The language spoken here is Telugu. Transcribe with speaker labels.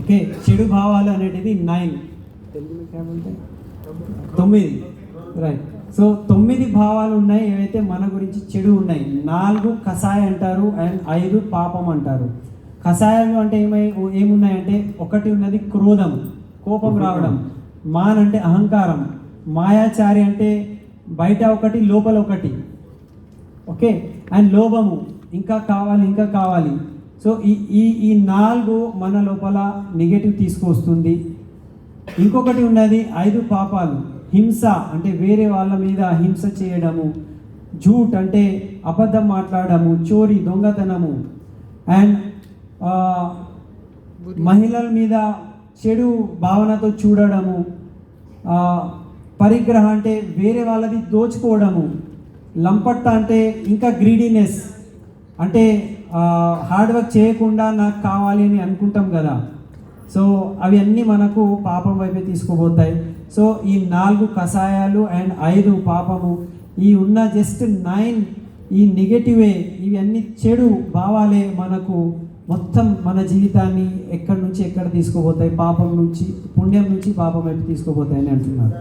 Speaker 1: ఓకే చెడు భావాలు అనేటిది నైన్ తొమ్మిది. రైట్ సో తొమ్మిది భావాలు ఉన్నాయి ఏవైతే మన గురించి చెడు ఉన్నాయి నాలుగు కషాయ అంటారు అండ్ ఐదు పాపం అంటారు. కషాయాలు అంటే ఏమై ఏమున్నాయంటే ఒకటి ఉన్నది క్రోధం కోపం రావడం మాన్ అంటే అహంకారం మాయాచారి అంటే బయట ఒకటి లోపల ఒకటి. ఓకే అండ్ లోభము ఇంకా కావాలి ఇంకా కావాలి. సో ఈ ఈ ఈ నాలుగు మన లోపల నెగటివ్ తీసుకొస్తుంది. ఇంకొకటి ఉన్నది ఐదు పాపాలు. హింస అంటే వేరే వాళ్ళ మీద హింస చేయడము. జూట్ అంటే అబద్ధం మాట్లాడము చోరీ దొంగతనము. అండ్ మహిళల మీద చెడు భావనతో చూడడము. పరిగ్రహ అంటే వేరే వాళ్ళది దోచుకోవడము. లంపట్ట అంటే ఇంకా గ్రీడీనెస్ అంటే హార్డ్ వర్క్ చేయకుండా నాకు కావాలి అని అనుకుంటాం కదా. సో అవి అన్నీ మనకు పాపం వైపే తీసుకుపోతాయి. సో ఈ నాలుగు కషాయాలు అండ్ ఐదు పాపము ఈ ఉన్న జస్ట్ నైన్ ఈ నెగటివే ఇవన్నీ చెడు భావాలే మనకు మొత్తం మన జీవితాన్ని ఎక్కడి నుంచి ఎక్కడ తీసుకుపోతాయి? పాపం నుంచి పుణ్యం నుంచి పాపం వైపు తీసుకుపోతాయని అంటున్నారు.